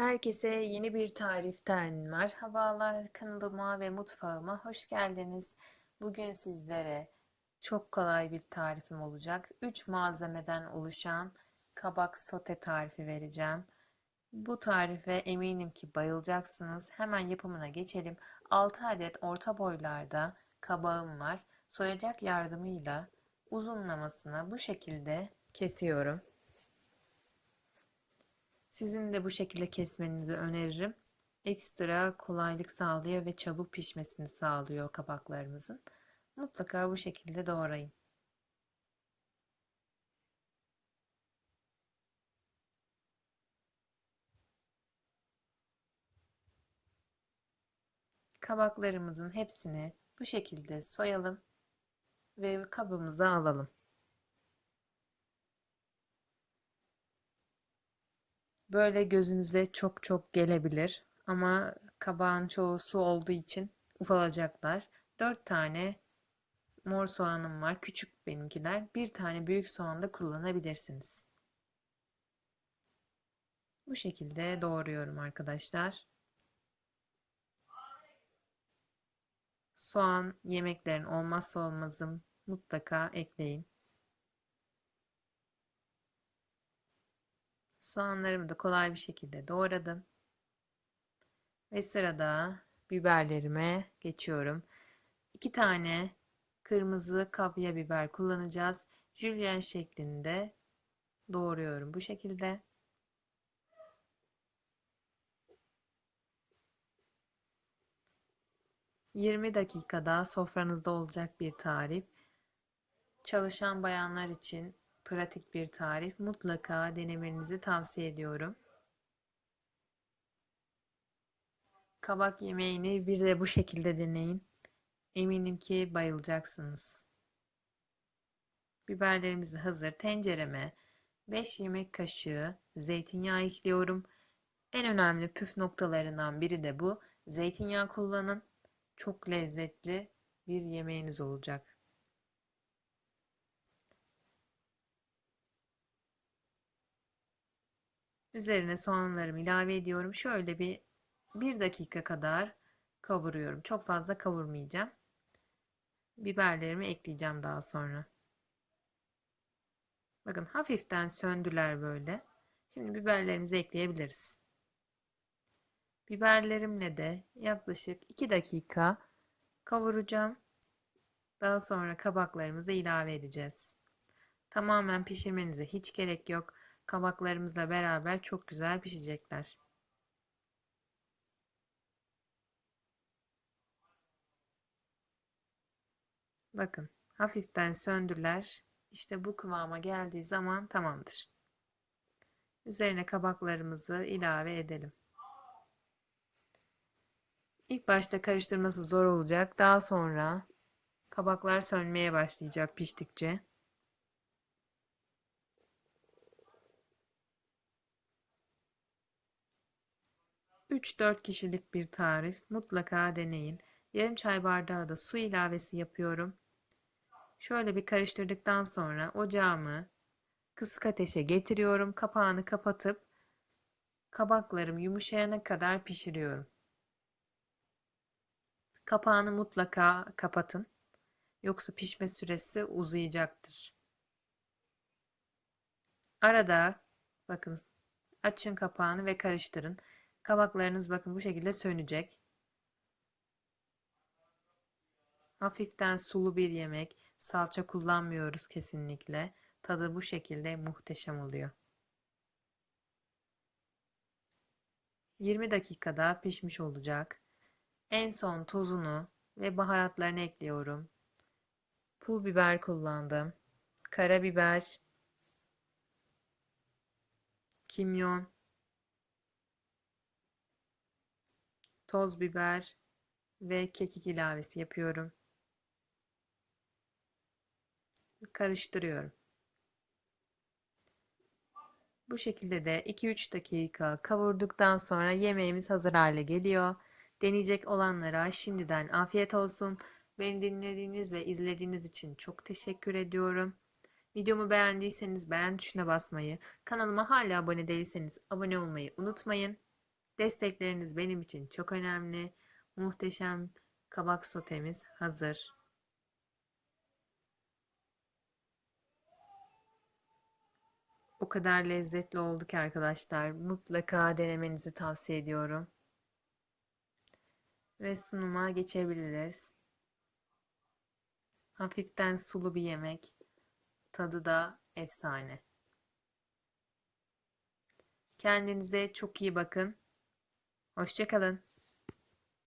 Herkese yeni bir tariften merhabalar. Kanalıma ve mutfağıma hoş geldiniz. Bugün sizlere çok kolay bir tarifim olacak. 3 malzemeden oluşan kabak sote tarifi vereceğim. Bu tarife eminim ki bayılacaksınız. Hemen yapımına geçelim. 6 adet orta boylarda kabağım var. Soyacak yardımıyla uzunlamasına bu şekilde kesiyorum. Sizin de bu şekilde kesmenizi öneririm. Ekstra kolaylık sağlıyor ve çabuk pişmesini sağlıyor kabaklarımızın. Mutlaka bu şekilde doğrayın. Kabaklarımızın hepsini bu şekilde soyalım ve kabımıza alalım. Böyle gözünüze çok çok gelebilir ama kabağın çoğu su olduğu için ufalacaklar. 4 tane mor soğanım var. Küçük benimkiler. Bir tane büyük soğan da kullanabilirsiniz. Bu şekilde doğruyorum arkadaşlar. Soğan yemeklerin olmazsa olmazım. Mutlaka ekleyin. Soğanlarımı da kolay bir şekilde doğradım. Ve sırada biberlerime geçiyorum. 2 tane kırmızı kapya biber kullanacağız. Jülyen şeklinde doğruyorum bu şekilde. ...20 dakikada sofranızda olacak bir tarif. Çalışan bayanlar için pratik bir tarif. Mutlaka denemenizi tavsiye ediyorum. Kabak yemeğini bir de bu şekilde deneyin. Eminim ki bayılacaksınız. Biberlerimiz hazır. Tencereme 5 yemek kaşığı zeytinyağı ekliyorum. En önemli püf noktalarından biri de bu. Zeytinyağı kullanın. Çok lezzetli bir yemeğiniz olacak. Üzerine soğanlarımı ilave ediyorum. Şöyle bir bir dakika kadar kavuruyorum. Çok fazla kavurmayacağım. Biberlerimi ekleyeceğim daha sonra. Bakın hafiften söndüler böyle. Şimdi biberlerimizi ekleyebiliriz. Biberlerimle de yaklaşık 2 dakika kavuracağım. Daha sonra kabaklarımızı ilave edeceğiz. Tamamen pişirmenize hiç gerek yok kabaklarımızla beraber çok güzel pişecekler. Bakın hafiften söndüler. İşte bu kıvama geldiği zaman tamamdır. Üzerine kabaklarımızı ilave edelim. İlk başta karıştırması zor olacak. Daha sonra kabaklar sönmeye başlayacak piştikçe. 3-4 kişilik bir tarif. Mutlaka deneyin. Yarım çay bardağı da su ilavesi yapıyorum. Şöyle bir karıştırdıktan sonra ocağımı kısık ateşe getiriyorum. Kapağını kapatıp kabaklarım yumuşayana kadar pişiriyorum. Kapağını mutlaka kapatın. Yoksa pişme süresi uzayacaktır. Arada bakın açın kapağını ve karıştırın. Kabaklarınız bakın bu şekilde sönecek. Hafiften sulu bir yemek. Salça kullanmıyoruz kesinlikle. Tadı bu şekilde muhteşem oluyor. 20 dakikada pişmiş olacak. En son tuzunu ve baharatlarını ekliyorum. Pul biber kullandım. Karabiber, kimyon, toz biber ve kekik ilavesi yapıyorum. Karıştırıyorum. Bu şekilde de 2-3 dakika kavurduktan sonra yemeğimiz hazır hale geliyor. Deneyecek olanlara şimdiden afiyet olsun. Beni dinlediğiniz ve izlediğiniz için çok teşekkür ediyorum. Videomu beğendiyseniz beğen tuşuna basmayı, kanalıma hala abone değilseniz abone olmayı unutmayın. Destekleriniz benim için çok önemli. Muhteşem kabak sotemiz hazır. O kadar lezzetli oldu ki arkadaşlar. Mutlaka denemenizi tavsiye ediyorum. Ve sunuma geçebiliriz. Hafiften sulu bir yemek. Tadı da efsane. Kendinize çok iyi bakın. Hoşçakalın.